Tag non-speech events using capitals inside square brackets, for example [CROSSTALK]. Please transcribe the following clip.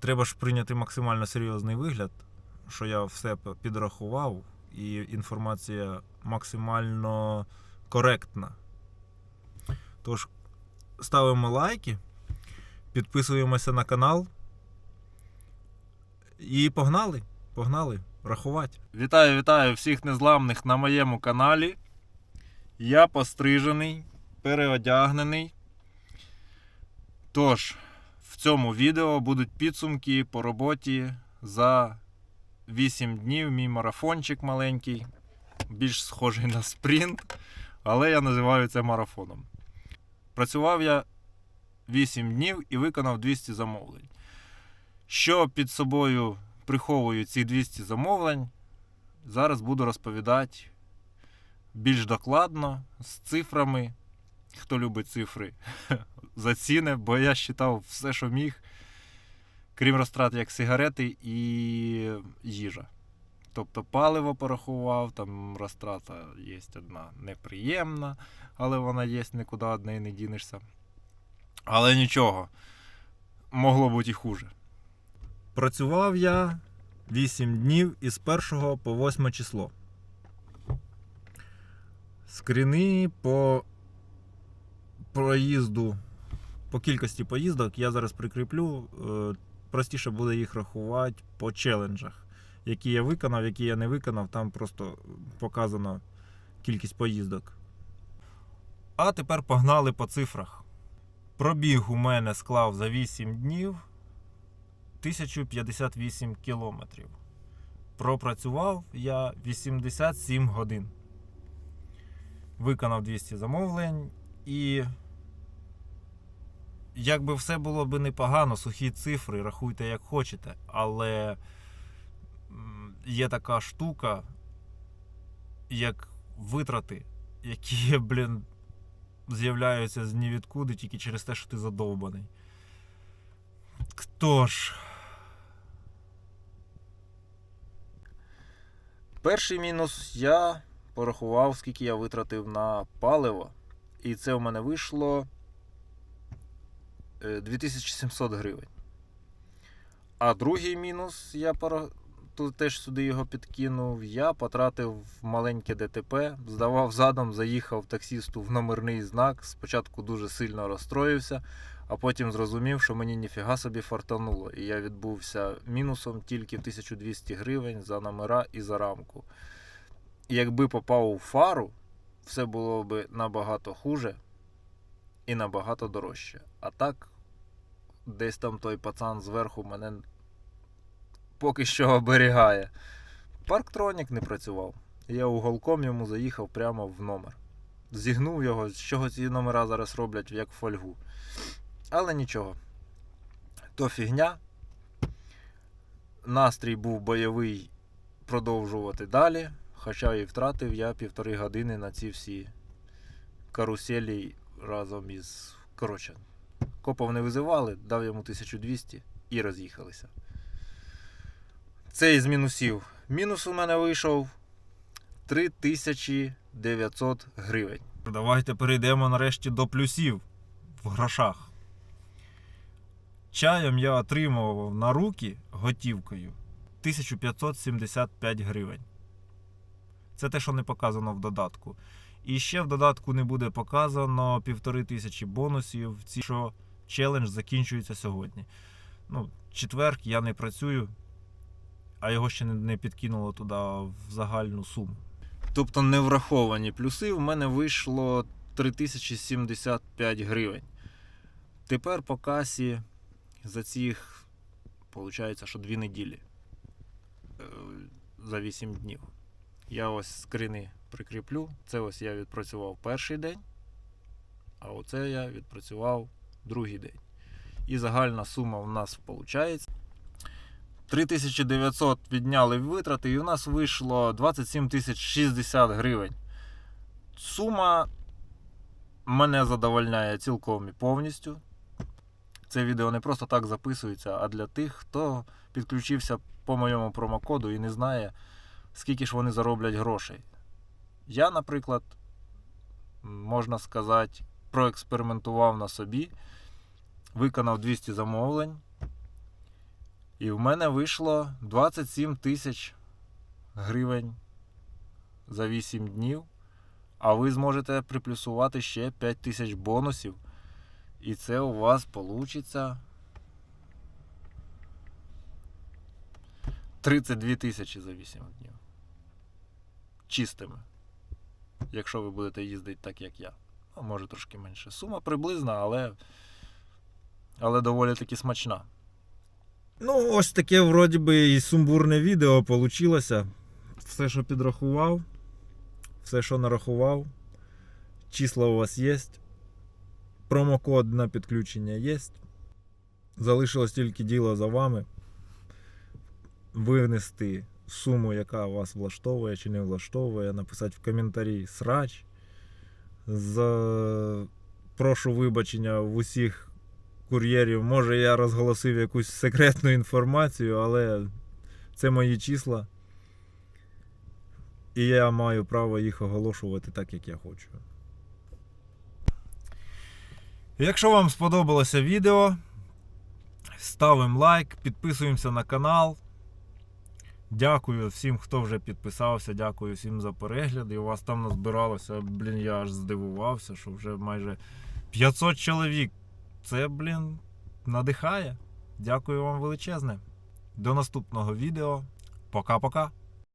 Треба ж прийняти максимально серйозний вигляд, що я все підрахував, і інформація максимально коректна. Тож, ставимо лайки, підписуємося на канал. І погнали! Погнали рахувати. Вітаю, вітаю всіх незламних на моєму каналі. Я пострижений, переодягнений. Тож, цьому відео будуть підсумки по роботі за 8 днів. Мій марафончик маленький, більш схожий на спринт, але я називаю це марафоном. Працював я 8 днів і виконав 200 замовлень. Що під собою приховують ці 200 замовлень, зараз буду розповідати більш докладно, з цифрами. Хто любить цифри, [LAUGHS] заціни, бо я считав все, що міг, крім розтрат як сигарети і їжа. Тобто паливо порахував, там розтрата є одна неприємна, але вона є, нікуди одне не дінешся. Але нічого, могло бути і хуже. Працював я 8 днів із 1 по 8 число. Скріни по проїзду, по кількості поїздок я зараз прикріплю. Е, Простіше буде їх рахувати по челенджах, які я виконав, які я не виконав. Там просто показано кількість поїздок. А тепер погнали по цифрах. Пробіг у мене склав за 8 днів 1058 кілометрів. Пропрацював я 87 годин. Виконав 200 замовлень і. Якби все було би непогано, сухі цифри, рахуйте як хочете, але є така штука, як витрати, які, [LAUGHS] блін, з'являються з нівідкуди тільки через те, що ти задовбаний. Хто ж? Перший мінус я порахував, скільки я витратив на паливо. І це у мене вийшло 2700 гривень. А другий мінус, я тут теж сюди його підкинув. Я потратив маленьке ДТП, здавав задом, заїхав таксісту в номерний знак. Спочатку дуже сильно розстроївся, а потім зрозумів, що мені ніфіга собі фартануло. І я відбувся мінусом тільки в 1200 гривень за номера і за рамку. Якби попав у фару, все було б набагато хуже і набагато дорожче. А так, десь там той пацан зверху мене поки що оберігає. Парктронік не працював. Я уголком йому заїхав прямо в номер. Зігнув його, з чого ці номера зараз роблять як фольгу. Але нічого. То фігня. Настрій був бойовий продовжувати далі. Хоча і втратив я півтори години на ці всі каруселі разом із. Коротше, копов не визивали, дав йому 1200 і роз'їхалися. Це із мінусів. Мінус у мене вийшов 3900 гривень. Давайте перейдемо нарешті до плюсів в грошах. Чаєм я отримував на руки готівкою 1575 гривень. Це те, що не показано в додатку. І ще в додатку не буде показано півтори тисячі бонусів. Ці що челендж закінчується сьогодні. Ну, четверг я не працюю, а його ще не- підкинуло туди в загальну суму. Тобто не враховані плюси, в мене вийшло 3075 гривень. Тепер по касі за цих, виходить, що дві неділі е, за 8 днів. Я ось скрини прикріплю. Це ось я відпрацював перший день, а оце я відпрацював другий день. І загальна сума в нас виходить. 3900 підняли витрати, і у нас вийшло 27 тисяч 60 гривень. Сума мене задовольняє цілком і повністю. Це відео не просто так записується, а для тих, хто підключився по моєму промокоду і не знає, скільки ж вони зароблять грошей. Я, наприклад, можна сказати, проекспериментував на собі, виконав 200 замовлень, І в мене вийшло 27 тисяч гривень за 8 днів. А ви зможете приплюсувати ще 5 тисяч бонусів. І це у вас вийде 32 тисячі за 8 днів. Чистими. Якщо ви будете їздити так, як я. Ну, може трошки менше. Сума приблизна, але, але доволі таки смачна. Ну, ось таке, вроді би, і сумбурне відео вийшло. Все, що підрахував, все, що нарахував. Числа у вас є. Промокод на підключення є. Залишилось тільки діло за вами. Винести суму, яка вас влаштовує чи не влаштовує, написати в коментарі срач. За... Прошу вибачення в усіх кур'єрів. Може я розголосив якусь секретну інформацію, але це мої числа. І я маю право їх оголошувати так, як я хочу. Якщо вам сподобалося відео, ставимо лайк, підписуємося на канал. Дякую всім, хто вже підписався, дякую всім за перегляд. І у вас там назбиралося, блін, я аж здивувався, що вже майже 500 чоловік. Це, блін, надихає. Дякую вам величезне. До наступного відео. Пока-пока.